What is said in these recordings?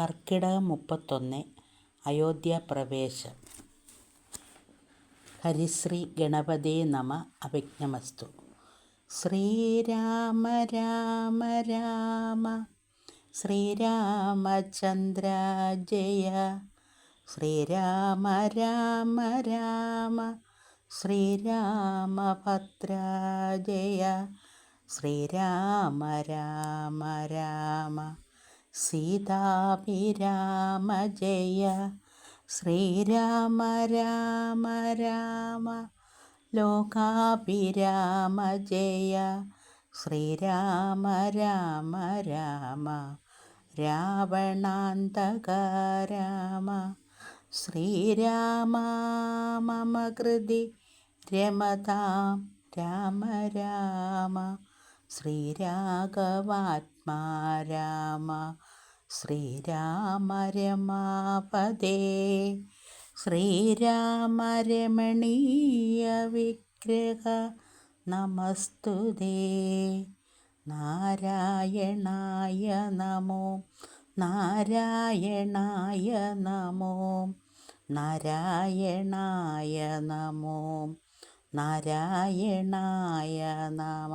കർക്കിടകം മുപ്പത്തൊന്ന് അയോധ്യ പ്രവേശം. ഹരിശ്രീ ഗണപതേ നമ അഭിജ്ഞമസ്തു. ശ്രീരാമ രാമ രാമ ശ്രീരാമചന്ദ്ര ജയ ശ്രീരാമ രാമ രാമ ശ്രീരാമഭദ്ര ജയ ശ്രീരാമ രാമ രാമ. സീതാഭിരാമ ജയ ശ്രീരാമ രാമ രാമ ലോകാഭിരാമ ജയ ശ്രീരാമ രാമ രാമ രാവണാന്തക രാമ ശ്രീരാമ മമ കൃതി രമതാം രാമ രാമ ശ്രീരാഘവാത്മാ രാമ ശ്രീരാമ രമാപദേ ശ്രീരാമ രമണീയ വിഗ്രഹ നമസ്തുതേ. നാരായണായ നമോ നാരായണായ നമോ നാരായണായ നമോ നാരായണായ നമ.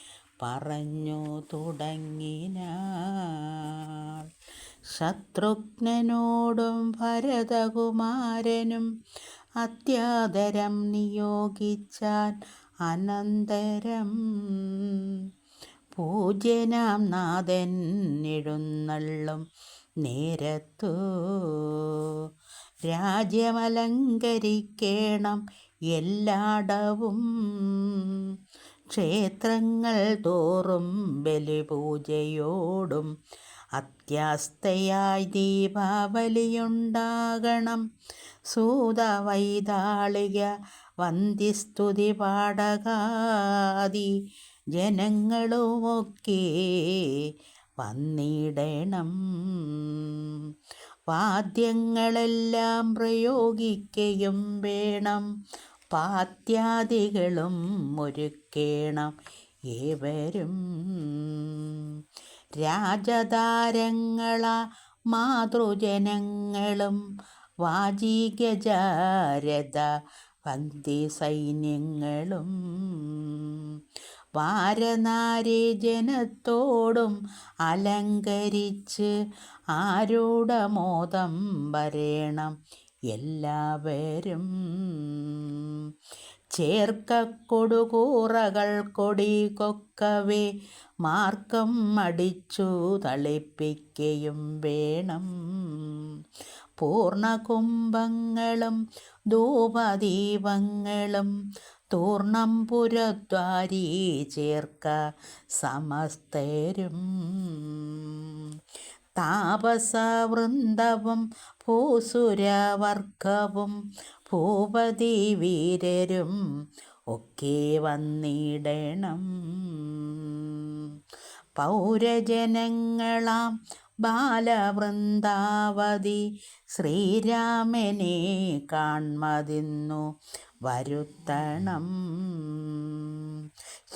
പറഞ്ഞു തുടങ്ങിനാൾ. ശത്രുഘ്നോടും ഭരതകുമാരനും അത്യാദരം നിയോഗിച്ചാൽ അനന്തരം. പൂജനാം നാഥൻ എഴുന്നള്ളും നേരത്തു. രാജ്യമലങ്കരിക്കേണം എല്ലാടവും. ക്ഷേത്രങ്ങൾ തോറും ബലിപൂജയോടും അത്യാസ്തയായി ദീപാവലിയുണ്ടാകണം. സൂതവൈതാളിക വന്ധ്യസ്തുതി പാടകാതി ജനങ്ങളുമൊക്കെ വന്നിടണം. വാദ്യങ്ങളെല്ലാം പ്രയോഗിക്കുകയും വേണം. പാത്യാദികളും ഒരുക്കേണം ഏവരും. രാജതാരങ്ങള മാതൃജനങ്ങളും വാചികജാരത ഭക്തി സൈന്യങ്ങളും. വാരനാരി ജനത്തോടും അലങ്കരിച്ച് ആരൂഢമോദം വരേണം എല്ലാവരും ചേർക്കൊടുകൂറകൾ കൊടി കൊക്കവേ മാർക്കം അടിച്ചു തളിപ്പിക്കയും വേണം. പൂർണകുംഭങ്ങളും ധൂപദീപങ്ങളും തൂർണം പുരദ്വാരി ചേർക്ക സമസ്തരും. താപസവൃന്ദവും ഭൂസുരവർഗവും ഭൂപതി വീരരും ഒക്കെ വന്നിടണം. പൗരജനങ്ങളാം ബാലവൃന്ദാവതി ശ്രീരാമനെ കാൺമതിന്നു വരുത്തണം.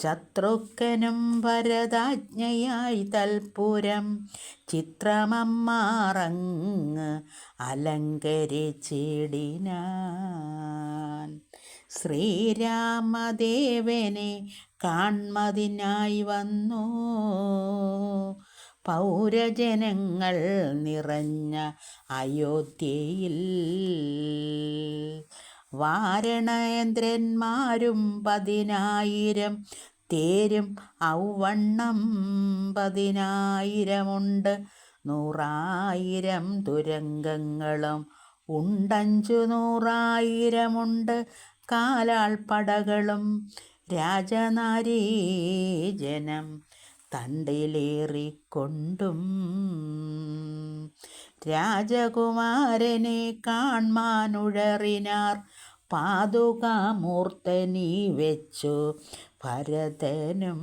ശത്രുക്കനും ഭരതാജ്ഞയായി തൽപുരം ചിത്രമമ്മാറങ്ങ് അലങ്കരിച്ചിടിനാൻ. ശ്രീരാമദേവനെ കാൺമതിനായി വന്നു. പൗരജനങ്ങൾ നിറഞ്ഞ അയോധ്യയിൽ വാരണേന്ദ്രന്മാരും പതിനായിരം തേരും ഔവണ്ണം പതിനായിരമുണ്ട്. നൂറായിരം തുരങ്കങ്ങളും ഉണ്ടഞ്ചു നൂറായിരമുണ്ട്. കാലാൾപ്പടകളും രാജനാരീജനം തണ്ടിലേറിക്കൊണ്ടും രാജകുമാരനെ കാൺമാനുഴറിനാർ പാതുകാമൂർത്തനീ വെച്ചു ഭരതനും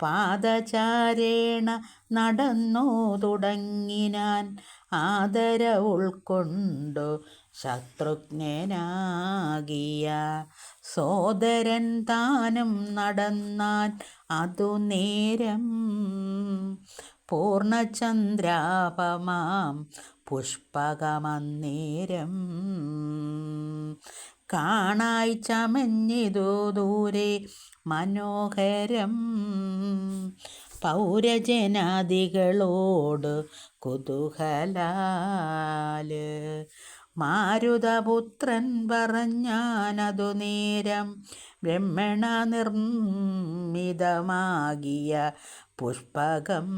പാദചാരേണ നടന്നു തുടങ്ങിനാൻ ആദര ഉൾക്കൊണ്ടു ശത്രുഘ്നനാകിയ സോദരൻ താനും നടന്നാൻ അതു നേരം പൂർണചന്ദ്രാപമാം പുഷ്പകമന്നേരം കാണായി ചമഞ്ഞിതു ദൂരെ മനോഹരം. പൗരജനാദികളോട് കുതൂഹലാൽ. മാരുതപുത്രൻ പറഞ്ഞാനതു നേരം ബ്രഹ്മണ നിർമ്മിതമാകിയ പുഷ്പകം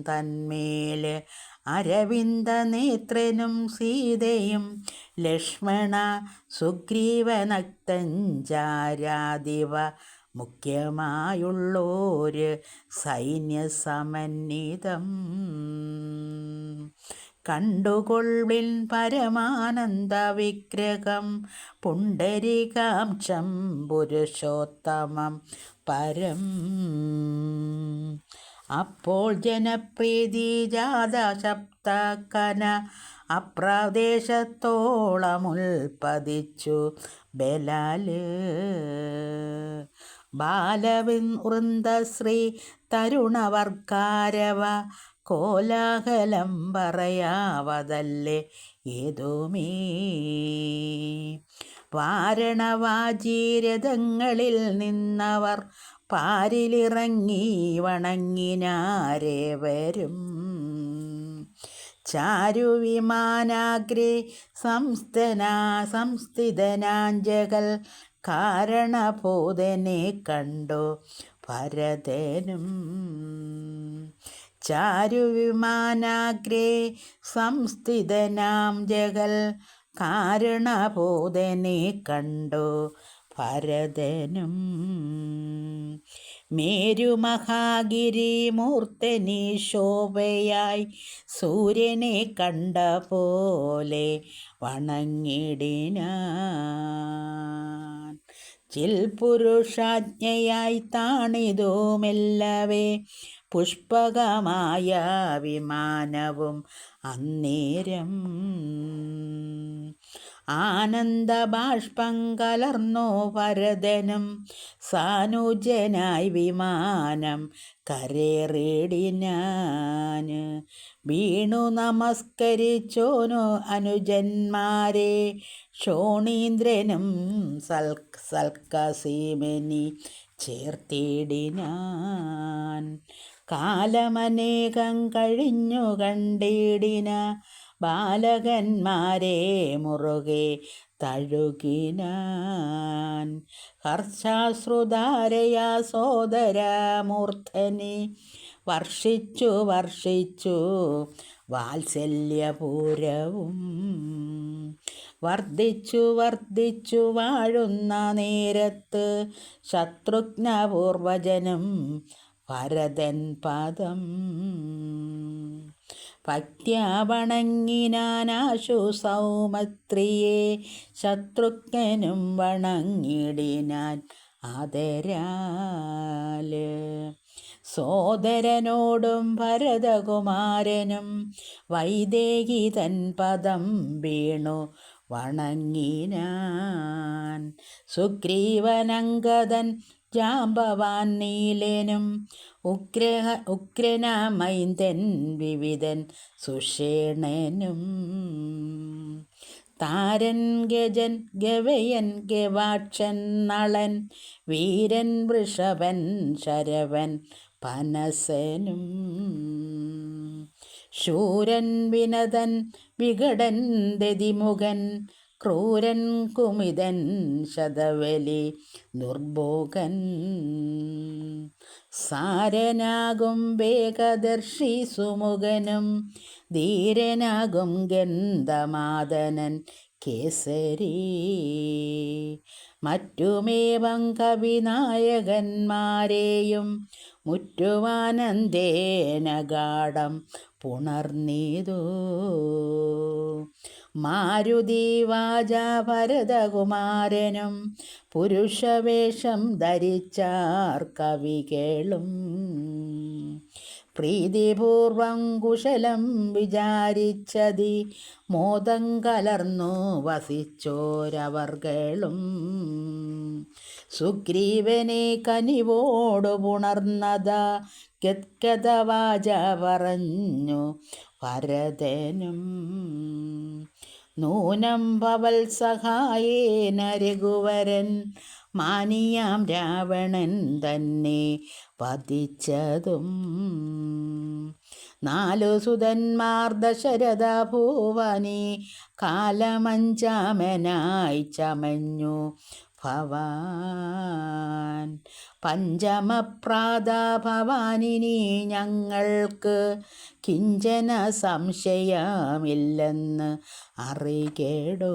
തന്മേൽ അരവിന്ദ നേത്രനും സീതയും ലക്ഷ്മണ സുഗ്രീവനക്തഞ്ചാരാദിവ മുഖ്യമായുള്ളോര് സൈന്യസമന്വിതം. കണ്ടുകൊള്ളിൻ പരമാനന്ദ വിഗ്രഹം പുണ്ടരികാംശം പുരുഷോത്തമം പരം. അപ്പോൾ ജനപ്രീതി ജാത ശബ്ദക്കന അപ്രദേശത്തോളമുൽപ്പതിച്ചു ബലാൽ ശ്രീ തരുണവർക്കാരവ കോലാഹലം പറയാവതല്ലേ ഏതോമേ? വാരണവാജീരഥങ്ങളിൽ നിന്നവർ പാരിലിറങ്ങി വണങ്ങിനാരേവരും. ചാരുവിമാനാഗ്രെ സംസ്ഥനാ സംസ്ഥിതനാഞ്ചകൾ കാരണഭൂതനെ കണ്ടു ഭരതനും. ചാരുവിമാനാഗ്രേ സംസ്ഥിതനാം ജഗൽ കാരണഭൂതനെ കണ്ടു ഭരതനും മേരുമഹാഗിരി മൂർത്തനി ശോഭയായി സൂര്യനെ കണ്ട പോലെ വണങ്ങിടിനാൻ. ചിൽപുരുഷാജ്ഞയായി താണിതുമെല്ലവേ താണിതോ മെല്ലവേ പുഷ്പകമായ വിമാനവും അന്നേരം. ആനന്ദബാഷ്പം കലർന്നോ ഭരതനും സാനുജനായി വിമാനം കരേറിടിനാന് വീണു നമസ്കരിച്ചോനു അനുജന്മാരെ. ക്ഷോണീന്ദ്രനും സൽ സൽക്കസീമനി ചേർത്തിടിനാൻ കാലമനേകം കഴിഞ്ഞു കണ്ടിടിന ബാലകന്മാരെ മുറുകെ തഴുകിനാൻ. ഹർഷാശ്രുതാരയ സോദരമൂർധനി വർഷിച്ചു വർഷിച്ചു വാത്സല്യപൂരവും. വർദ്ധിച്ചു വർദ്ധിച്ചു വാഴുന്ന നേരത്ത് ശത്രുഘ്നപൂർവജനും ഭരതൻ പദം. ഭക്ത്യാവണങ്ങിനാനാശു സൗമത്രിയെ ശത്രുഘ്നും വണങ്ങിടിനാൻ ആദരാൽ സോദരനോടും ഭരതകുമാരനും വൈദേഹി തൻ പദം വീണു വണങ്ങിനാൻ. സുഗ്രീവനങ്കതൻ ജാമ്പവാൻ നീലനും ഉഗ്രഹ ഉഗ്രനമൈന്ദൻ വിവിധൻ സുഷേണനും. താരൻ ഗജൻ ഗവയൻ ഗവാക്ഷൻ നളൻ വീരൻ വൃഷഭൻ ശരവൻ പനസനും. ശൂരൻ വിനതൻ വികടൻ ദതിമുഖൻ ക്രൂരൻ കുമിതൻ ശതവലി ദുർഭോഗൻ സാരനാകും വേഗദർശി സുമുഖനും ധീരനാകും ഗന്ധമാതനൻ കേസരി. മറ്റുമേവം കവിനായകന്മാരെയും മുറ്റുവാനന്ദേനഗാഠം പുണർന്നീതു. മാരുതി ഭരതകുമാരനും പുരുഷവേഷം ധരിച്ചാർ കവികളും പ്രീതിപൂർവം കുശലം വിചാരിച്ചതി മോദം കലർന്നു വസിച്ചോരവർകളും സുഗ്രീവനെ കനിവോടു പുണർന്നത ഗദ്ഗതവാച പറഞ്ഞു ഭരതനും നൂനം ഭവൽ സഹായേന രഘുവരൻ മാനിയാം രാവണൻ തന്നെ വധിച്ചതും. നാലു സുതന്മാർ ദശരഥ ഭൂവനി കാലമഞ്ചാമനായി ചമഞ്ഞു ഭവാൻ. പഞ്ചമപ്രാത ഭവാനിനി ഞങ്ങൾക്ക് കിഞ്ചന സംശയമില്ലെന്ന് അറികേടോ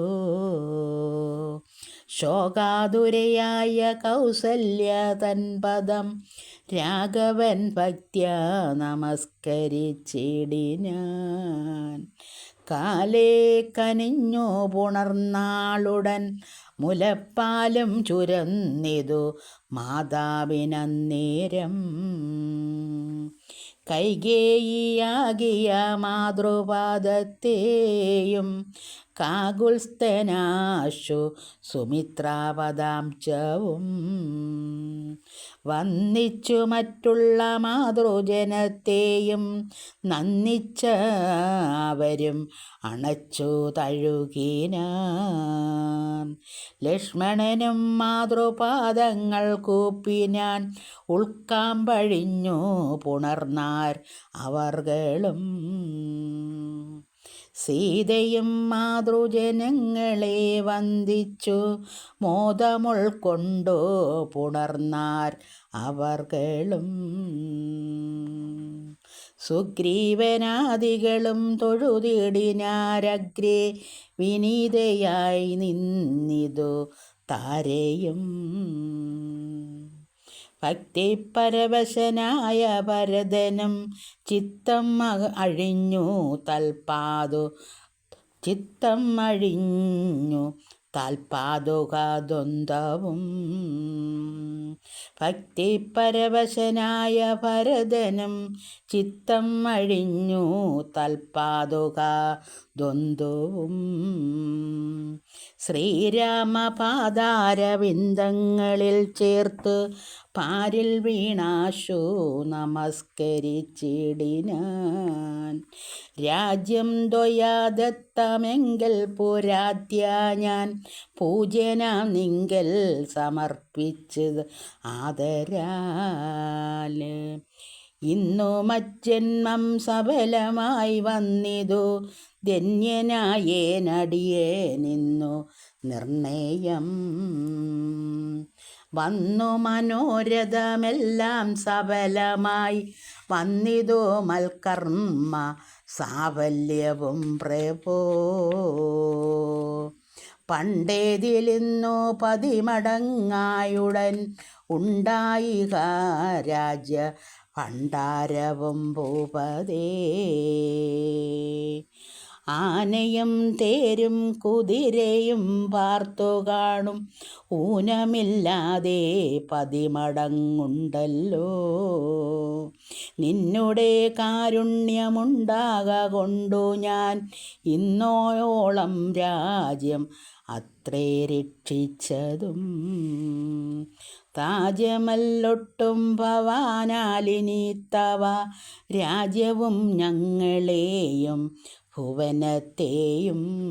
ശോകാതുരയായ കൗസല്യ തൻപദം രാഘവൻ ഭക്ത്യ നമസ്കരിച്ചിടിനാൻ. കാലേ കനിഞ്ഞു പുണർന്നാളുടൻ മുലപ്പാലും ചുരന്നിതു മാതാവിനന്നേരം. കൈകേയിയാകിയ മാതൃപാദത്തെയും കാകുൽസ്ഥനാശു സുമിത്രാപദാംശവും വന്നിച്ചു മറ്റുള്ള മാതൃജനത്തെയും നന്ദിച്ച അവരും അണച്ചു തഴുകിന. ലക്ഷ്മണനും മാതൃപാദങ്ങൾ കൂപ്പിനാൻ ഉൾക്കാമ്പഴിഞ്ഞു പുണർന്നാർ അവർകളും. സീതയും മാതൃജനങ്ങളെ വന്ദിച്ചു. മോദമുൾക്കൊണ്ടു പുണർന്നാർ അവർകളും. സുഗ്രീവനാദികളും തൊഴുതിടിനാരഗ്രേ വിനീതയായി നിന്നിതു താരയും. ഭക്തിപരവശനായ ഭരതനും ചിത്തം അഴിഞ്ഞു തൽപാതു ചിത്തം അഴിഞ്ഞു താൽപാതുകാദ്വന്ദ്വവും ഭക്തിപരവശനായ ഭരതനും ചിത്തം അഴിഞ്ഞു തൽപാതുക ദ്വന്ദ്വവും ശ്രീരാമപാദാരവിന്ദങ്ങളിൽ ചേർത്ത് പാരിൽ വീണാശു നമസ്കരിച്ചിടിനാൻ. രാജ്യം ദ്വയാദത്തമെങ്കിൽ പുരാദ്യ ഞാൻ. പൂജന നിങ്കൽ സമർപ്പിച്ചത് ആദരാൽ ഇന്നു മജ്ജന്മം സബലമായി വന്നിതു. ധന്യനായേനടിയേ നിന്നു നിർണയം. വന്നു മനോരഥമെല്ലാം സഫലമായി വന്നിതു മൽക്കർമ്മ സാഫല്യവും പ്രഭോ. പണ്ടേതിലിന്നു പതിമടങ്ങായുടൻ ഉണ്ടായിക രാജ്യ ഭണ്ഡാരവും ഭൂപതേ. ആനയും തേരും കുതിരയും പാർത്തു കാണും. ഊനമില്ലാതെ പതിമടങ്ങുണ്ടല്ലോ. നിന്നുടെ കാരുണ്യമുണ്ടാക കൊണ്ടു ഞാൻ ഇന്നോയോളം രാജ്യം അത്രേ രക്ഷിച്ചതും. താജമല്ലൊട്ടും ഭവാനാലിനീത്തവ തവ രാജ്യവും ഞങ്ങളെയും ഭുവനത്തെയും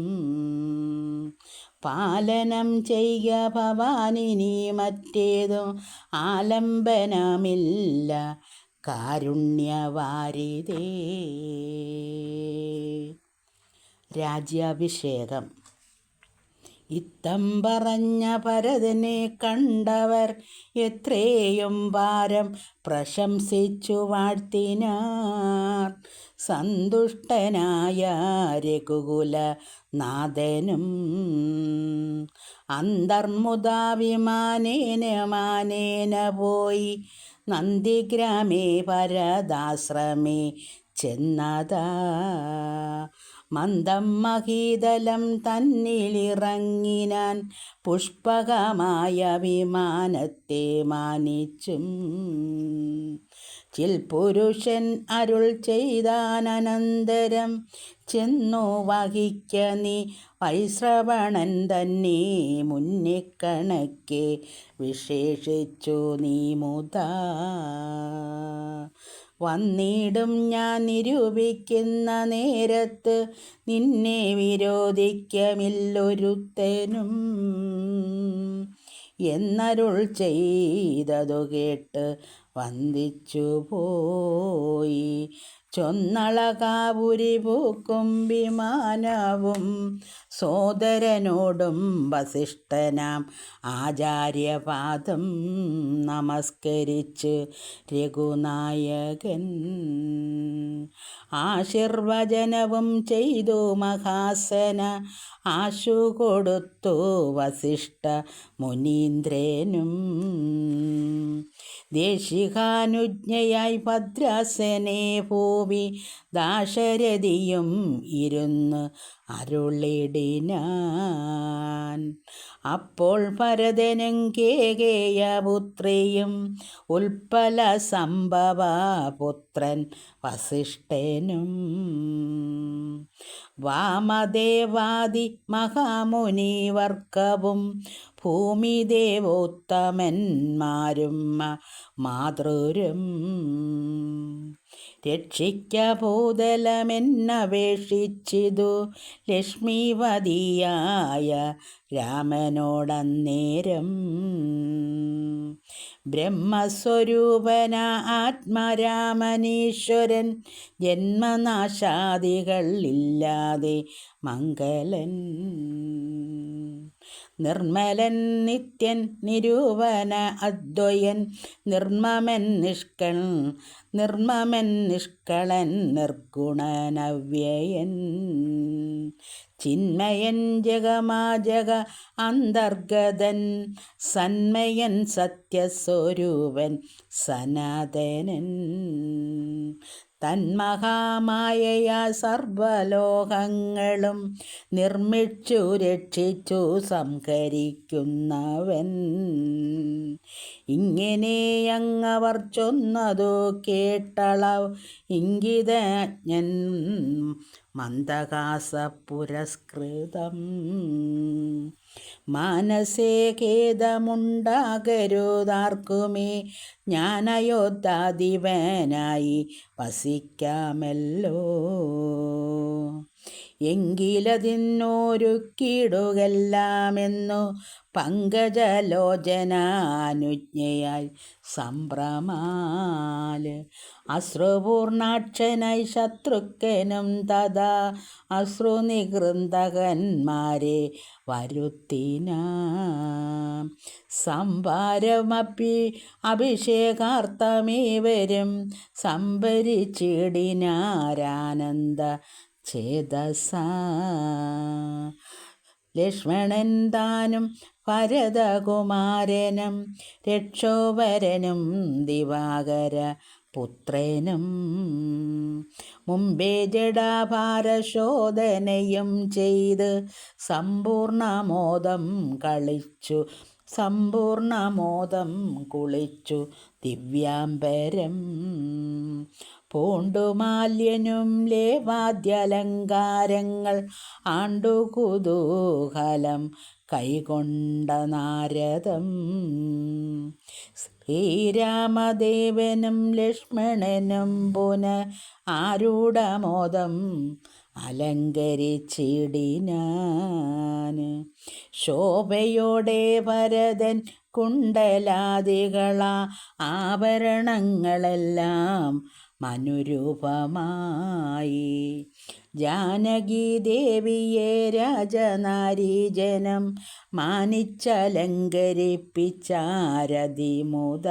പാലനം ചെയ്യ ഭവാനിനി മറ്റേതും ആലംബനമില്ല. കാരുണ്യവാരിതേ. രാജ്യാഭിഷേകം. ഇത്തം പറഞ്ഞ ഭരതനെ കണ്ടവർ എത്രയും ഭാരം പ്രശംസിച്ചു വാഴ്ത്തിനാർ. സന്തുഷ്ടനായ രഘുകുല നാഥനും അന്തർമുദാഭിമാനേന മാനേന പോയി നന്ദിഗ്രാമേ പരദാശ്രമേ ചെന്നതാ. മന്ദം മഹീതലം തന്നിലിറങ്ങിനാൻ പുഷ്പകമായ വിമാനത്തെ മാനിച്ചും. ചിൽപുരുഷൻ അരുൾ ചെയ്താനന്തരം ചെന്നു വഹിക്ക നീ വൈശ്രവണൻ തന്നെ മുന്നിക്കണക്കെ വിശേഷിച്ചു നീ മുത. വന്നിടും ഞാൻ നിരൂപിക്കുന്ന നേരത്ത് നിന്നെ വിരോധിക്കമില്ലൊരുത്തനും. എന്നരുൾ ചെയ്തതു കേട്ട് വന്ദിച്ചു പോയി ചൊന്നളകാപുരി പൂക്കും വിമാനവും സോദരനോടും വസിഷ്ഠനാം ആചാര്യപാദം നമസ്കരിച്ച് രഘുനായകൻ. ആശീർവചനവും ചെയ്തു മഹാസന ആശു കൊടുത്തു വസിഷ്ഠ മുനീന്ദ്രനും. ദേശികാനുജ്ഞയായി ഭദ്രാസനെ ഭൂമി ദാശരഥിയും ഇരുന്ന് അരുളിടിനാൻ. അപ്പോൾ ഭരതനും കേകേയ പുത്രിയും ഉൽപ്പല സംഭവ പുത്രൻ വസിഷ്ഠനും. വാമദേവാദി മഹാമുനിവർക്കവും ഭൂമിദേവോത്തമന്മാരും മാതൃരും. രക്ഷിക്ക ഭൂതലമെന്നപേക്ഷിച്ചിതു ലക്ഷ്മിവതിയായ രാമനോടന്നേരം. ബ്രഹ്മസ്വരൂപന ആത്മരാമനീശ്വരൻ ജന്മനാശാദികൾ ഇല്ലാതെ മംഗലൻ. നിർമ്മലൻ നിത്യൻ നിരൂപന അദ്വയൻ. നിർമ്മമൻ നിഷ്കൾ നിർമ്മമൻ നിഷ്കളൻ നിർഗുണനവ്യയൻ. ചിന്മയൻ ജഗമാജക അന്തർഗതൻ സന്മയൻ സത്യസ്വരൂപൻ സനാതനൻ. തന്മഹാമായയാ സർവലോകങ്ങളും നിർമ്മിച്ചു രക്ഷിച്ചു സംഹരിക്കുന്നവൻ. ഇങ്ങനെ അങ്ങവർ ചൊന്നതു കേട്ടളവ് ഇംഗിതജ്ഞൻ മന്ദകാസ മനസേ ഖേദമുണ്ടാകരുതാർക്കുമേ. ജ്ഞാനയോദ്ധാധിപനായി വസിക്കാമല്ലോ. എങ്കിലതിന്നോരുക്കിടുകെല്ലാമെന്നു പങ്കജലോചനാനുജ്ഞയായി സംഭ്രമാൽ. അശ്രുപൂർണാക്ഷനായി ശത്രുക്കനും തഥാ അശ്രുനികൃന്തകന്മാരെ വരുത്തിന. സംഭാരമപ്പി അഭിഷേകാർത്ഥമേവരും സംഭരിച്ചിടിനാരാനന്ദ ചേതസ ലക്ഷ്മണൻ താനും ഭരതകുമാരനും രക്ഷോവരനും ദിവാകര പുത്രനും. മുമ്പേ ജഡാഭാരശോധനയും ചെയ്ത് സമ്പൂർണമോദം കളിച്ചു സമ്പൂർണമോദം കുളിച്ചു ദിവ്യാംബരം. പൂണ്ടുമാല്യനും ലേവാദ്യലങ്കാരങ്ങൾ ആണ്ടുകുതൂഹലം കൈകൊണ്ട നാരദം. ശ്രീരാമദേവനും ലക്ഷ്മണനും പുന ആരൂഢമോദം അലങ്കരിച്ചിടിനാന്. ശോഭയോടെ ഭരതൻ കുണ്ടലാദികളാ ആഭരണങ്ങളെല്ലാം മനുരൂപമായി. ജാനകി ദേവിയെ രാജനാരീജനം മാനിച്ചലങ്കരിപ്പിച്ചാരതിമുത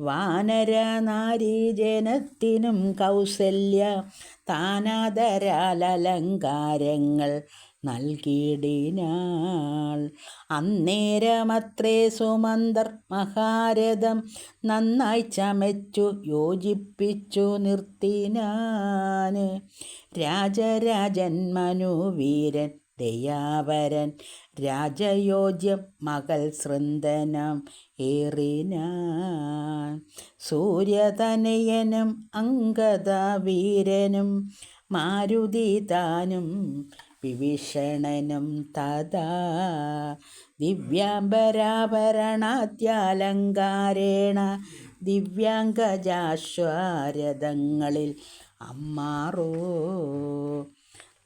വാനരനാരീജനത്തിനും കൗസല്യ താനാദരാലലങ്കാരങ്ങൾ നൽകിയിടിനാൾ. അന്നേരമത്രേ സുമന്തർ മഹാരഥം നന്നായി ചമച്ചു യോജിപ്പിച്ചു നിർത്തിനാൻ. രാജരാജൻ മനുവീരൻ ദയാവരൻ രാജയോജ്യം മകൾ സൃന്ദനം ഏറിനാൻ. സൂര്യതനയനും അങ്കദവീരനും മാരുതി താനും വിഭീഷണനും തഥാ. ദിവ്യാംബരാഭരണാദ്യാലങ്കാരേണ ദിവ്യാംഗജാശ്വാരഥങ്ങളിൽ അമ്മാറോ.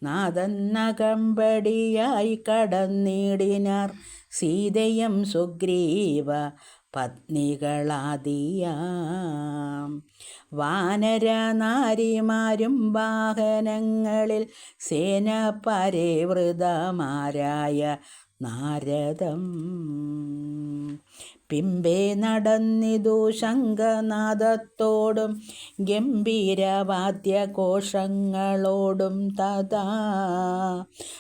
നാദന്നകമ്പടിയായി കടന്നിടിനാർ സീതയും സുഗ്രീവ പത്നികളാദിയാം. വാനരനാരിമാരും വാഹനങ്ങളിൽ സേന പരേവൃതമാരായ നാരദം. പിമ്പേ നടന്നിതു ശംഖനാഥത്തോടും ഗംഭീരവാദ്യഘോഷങ്ങളോടും തഥാ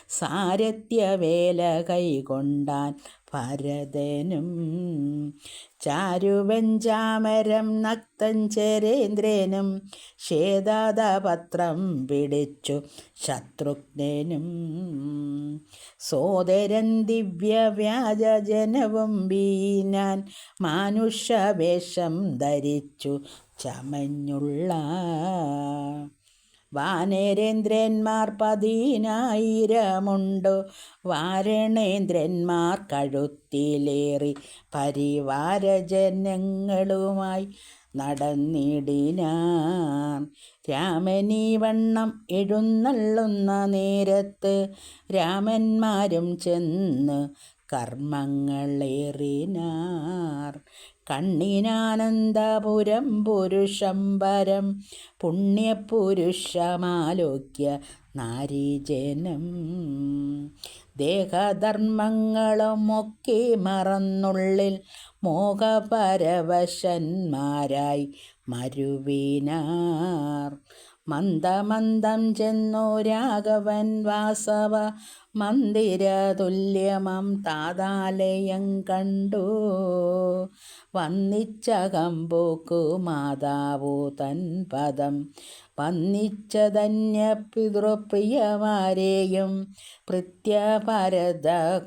സാരഥ്യവേല കൈകൊണ്ടാൻ ഭരതനും ചാരുവഞ്ചാമരം നക്തഞ്ചരേന്ദ്രനും ശ്വേതാതപത്രം പിടിച്ചു ശത്രുഘ്നേനും. സോദരൻ ദിവ്യവ്യാജനവും വീനാൻ മാനുഷവേഷം ധരിച്ചു ചമഞ്ഞുള്ള വാനരേന്ദ്രന്മാർ പതിനായിരമുണ്ടു. വാരണേന്ദ്രന്മാർ കഴുത്തിലേറി പരിവാരജനങ്ങളുമായി നടന്നിടിനാൻ. രാമനീ വണ്ണം എഴുന്നള്ളുന്ന നേരത്ത് രാമന്മാരും ചെന്ന് കർമ്മങ്ങളേറിനാർ. കണ്ണിനാനന്ദപുരം പുരുഷം പരം പുണ്യപുരുഷമാലോക്യ നാരീജനം. ദേഹധർമ്മങ്ങളുമൊക്കെ മറന്നുള്ളിൽ മോഹപരവശന്മാരായി മരുവിനാർ. മന്ദമന്ദം ചെന്നു രാഘവൻ വാസവ. മന്ദിരതുല്യമം താതാലയം കണ്ടു. വന്നിച്ചകമ്പോക്കു മാതാവു തൻ പദം. വന്നിച്ചതന്യ പിതൃപ്രിയമാരെയും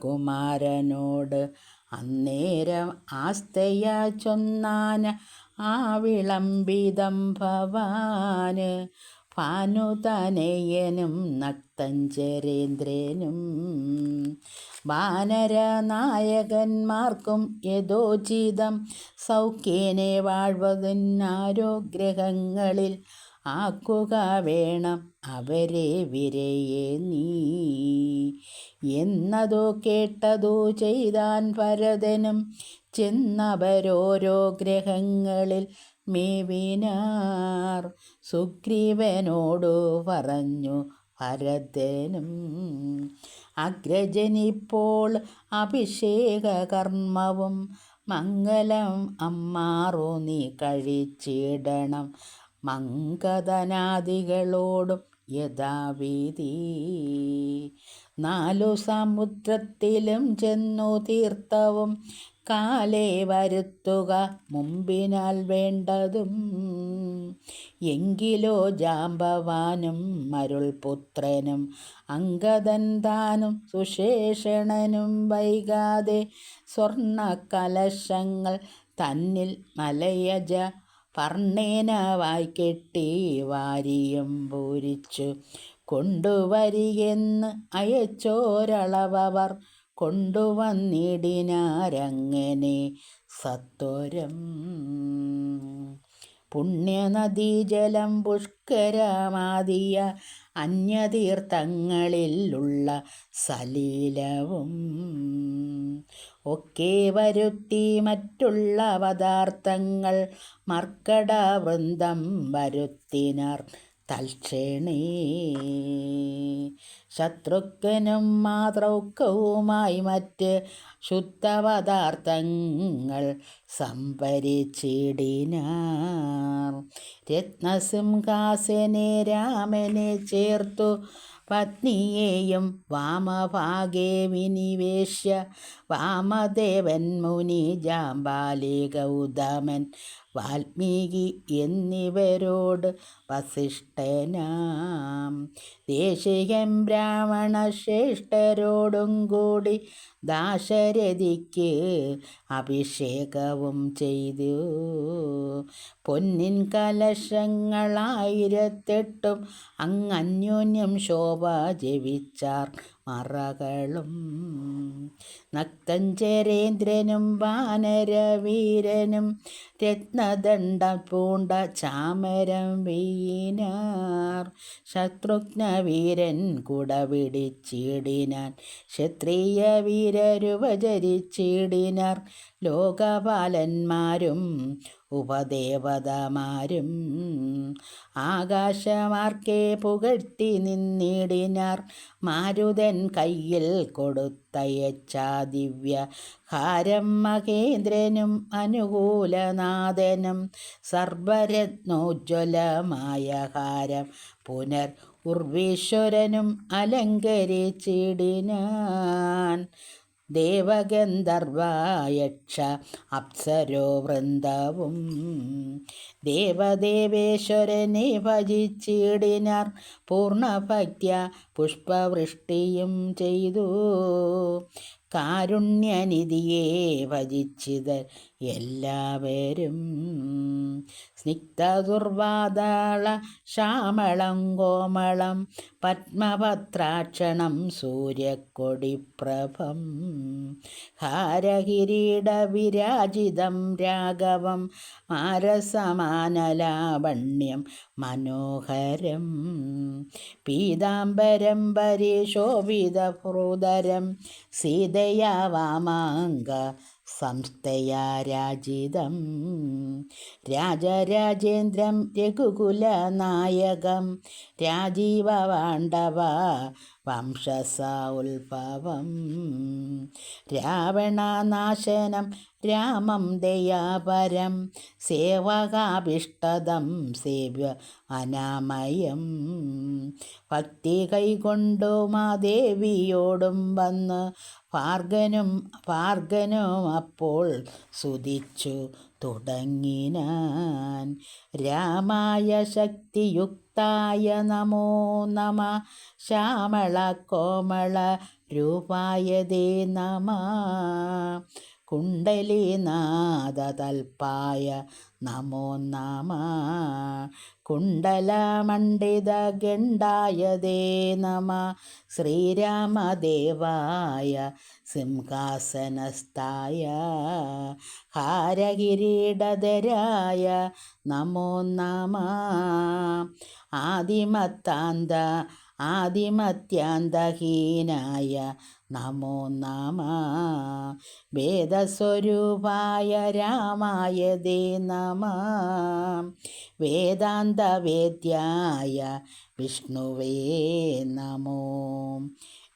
കുമാരനോട് അന്നേരം ആസ്തയ ചൊന്നാന ആ വിളംബിതം ഭവാന് ഭാനുതനയനും നക്തഞ്ചരേന്ദ്രനും. വാനരനായകന്മാർക്കും യഥോചിതം സൗഖ്യേനെ വാഴ്വതിനാരോഗ്രഹങ്ങളിൽ ആക്കുക വേണം അവരെ വിരയെ നീ. എന്നതോ കേട്ടതോ ചെയ്താൻ ഭരതനും ചെന്നവരോരോ ഗ്രഹങ്ങളിൽ മേവിനാർ. സുഗ്രീവനോടു പറഞ്ഞു ഭരതനും അഗ്രജനിപ്പോൾ അഭിഷേക കർമ്മവും മംഗലം അമ്മാറു നീ കഴിച്ചിടണം. മങ്കതനാദികളോടും യഥാവിധി. നാലു സമുദ്രത്തിലും ചെന്നു തീർത്ഥവും കാലേ വരുത്തുക മുമ്പിനാൽ വേണ്ടതും. എങ്കിലോ ജാമ്പവാനും മരുൾപുത്രനും അങ്കദൻ താനും സുശേഷണനും വൈകാതെ സ്വർണ കലശങ്ങൾ തന്നിൽ മലയജ പർണേനവായി കെട്ടി വാരിയും പൂരിച്ചു കൊണ്ടുവരികെന്ന് അയച്ചോരളവർ കൊണ്ടുവന്നിടിനാരങ്ങനെ സത്വരം. പുണ്യനദീജലം പുഷ്കരമാതിയ അന്യതീർത്ഥങ്ങളിലുള്ള സലീലവും ഒക്കെ വരുത്തി മറ്റുള്ള പദാർത്ഥങ്ങൾ മർക്കടവൃന്ദം വരുത്തിനർ തൽക്ഷണേ. ശത്രുക്കനും മാതൃക്കവുമായി മറ്റ് ശുദ്ധപദാർത്ഥങ്ങൾ സംഭരിച്ചിടിനാർ. രത്നസിംഹാസനെ രാമനെ ചേർത്തു പത്നിയെയും വാമഭാഗേ വിനിവേശ്യ വാമദേവൻ മുനി ജാമ്പാലി ഗൗതമൻ വാൽമീകി എന്നിവരോട് വസിഷ്ഠനാം. ദേശികൻ ബ്രാഹ്മണ ശ്രേഷ്ഠരോടും കൂടി ദാശരഥിക്ക് അഭിഷേകവും ചെയ്തു. പൊന്നിൻ കലശങ്ങളായിരത്തെട്ടും അങ്ങന്യോന്യം ശോഭ ജപിച്ചാർ മറകളും. നക്തഞ്ചരേന്ദ്രനും വാനരവീരനും രത്നദണ്ഡ പൂണ്ട ചാമരം വീനാർ ശത്രുഘ്നവീരൻ കുടപിടിച്ചിടിനാൻ. ക്ഷത്രിയ വീരരുപചരിച്ചിടിനാർ ലോകപാലന്മാരും ഉപദേവതമാരും ആകാശമാർക്കെ പുകഴ്ത്തി നിന്നിടിനാർ. മാരുതൻ കയ്യിൽ കൊടുത്തയച്ച ദിവ്യ ഹാരം മഹേന്ദ്രനും അനുകൂലനാഥനും. സർവരത്നോജ്വലമായ ഹാരം പുനർ ഉർവീശ്വരനും അലങ്കരിച്ചിടിനാൻ. ദേവഗന്ധർവയക്ഷ അപ്സരോ വൃന്ദവും. ദേവദേവേശ്വരനെ ഭജിച്ചിടിനാർ പൂർണഭക്ത്യ പുഷ്പവൃഷ്ടിയും ചെയ്തു. കാരുണ്യനിധിയെ ഭജിച്ചത് എല്ലാവരും സ്നിഗ്ധദുർവാദള ശ്യാമളം കോമളം പത്മപത്രാക്ഷണം സൂര്യക്കൊടിപ്രഭം ഹാരകിരീടവിരാജിതം രാഘവം മാരസമാനലാവണ്യം മനോഹരം പീതാംബരം പരിശോഭിതഭ്രൂതരം സീതയാ വാമാങ്ക സംസ്ഥയാ രാജിതം. രാജരാജേന്ദ്രം രഘുകുലനായകം രാജീവവാണ്ഡവ വംശസ ഉത്ഭവം രാവണനാശനം രാമം ദയാപരം. സേവകാഭിഷ്ടതം സേവ്യ അനാമയം. ഭക്തി കൈകൊണ്ടു മാദേവിയോടും വന്ന് ഭാർഗനും പാർഗനും അപ്പോൾ സുതിച്ചു തുടങ്ങിനാൻ. രാമായ ശക്തിയുക്തായ നമോ നമ. ശ്യാമള കോമള രൂപായ ദേ നമ കുണ്ടലിനാഥതൽപ്പായ നമോ നമ. കുണ്ടലമണ്ഡിതഗണ്ഡായ ദേ നമ. ശ്രീരാമദേവായ സിംഹാസനസ്ഥായ ഹാരകിരീടധരായ നമോ നമ. ആദിമത്താന്ത ആദിമത്യാന്തഹീനായ നമോ നമ. വേദസ്വരൂപായ രാമായ ദേ നമ. വേദാന്തവേദ്യായ വിഷ്ണുവേ നമോ.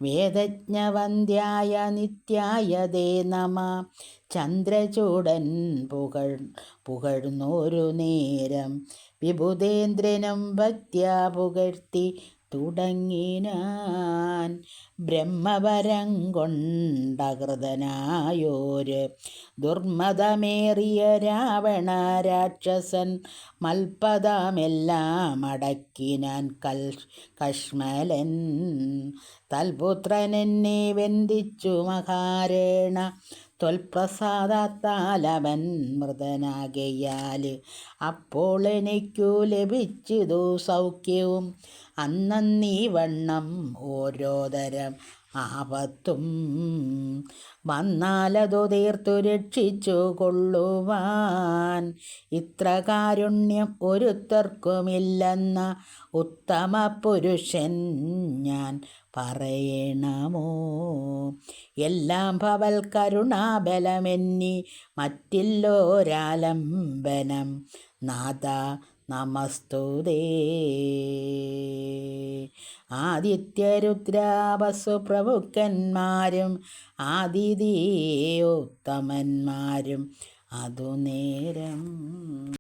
വേദജ്ഞവന്ധ്യായ നിത്യായ ദേ നമ. ചന്ദ്രചൂടൻ പുകഴ് പുകഴ്ന്നൊരു നേരം വിഭുതേന്ദ്രനും ഭക്ത്യ പുകഴ്ത്തി തുടങ്ങിനാൻ ബ്രഹ്മവരം കൊണ്ടകൃതനായോര്. ദുർമതമേറിയ രാവണ രാക്ഷസൻ മൽപദമെല്ലാം അടക്കിനാൻ കൽ കഷ്മലൻ തൽപുത്രനെന്നെ വെന്തിച്ചു മഹാരേണ. തൊൽപ്രസാദത്താലവൻ മൃതനാകയാൽ അപ്പോൾ എനിക്കു ലഭിച്ചതു സൗഖ്യവും അന്നീ വണ്ണം ഓരോതരം ആപത്തും വന്നാലതു തീർത്തു രക്ഷിച്ചു കൊള്ളുവാൻ. ഇത്ര കാരുണ്യം ഒരുത്തർക്കുമില്ലെന്ന ഉത്തമ പുരുഷൻ ഞാൻ പറയണമോ? എല്ലാം ഭവൽ കരുണാബലമെന്നി മറ്റില്ലോരാലംബനം. നാഥ നമസ്തുതേ. ആദിത്യരുദ്രാവസു പ്രഭുക്കന്മാരും ആദിതീയോത്തമന്മാരും അതു നേരം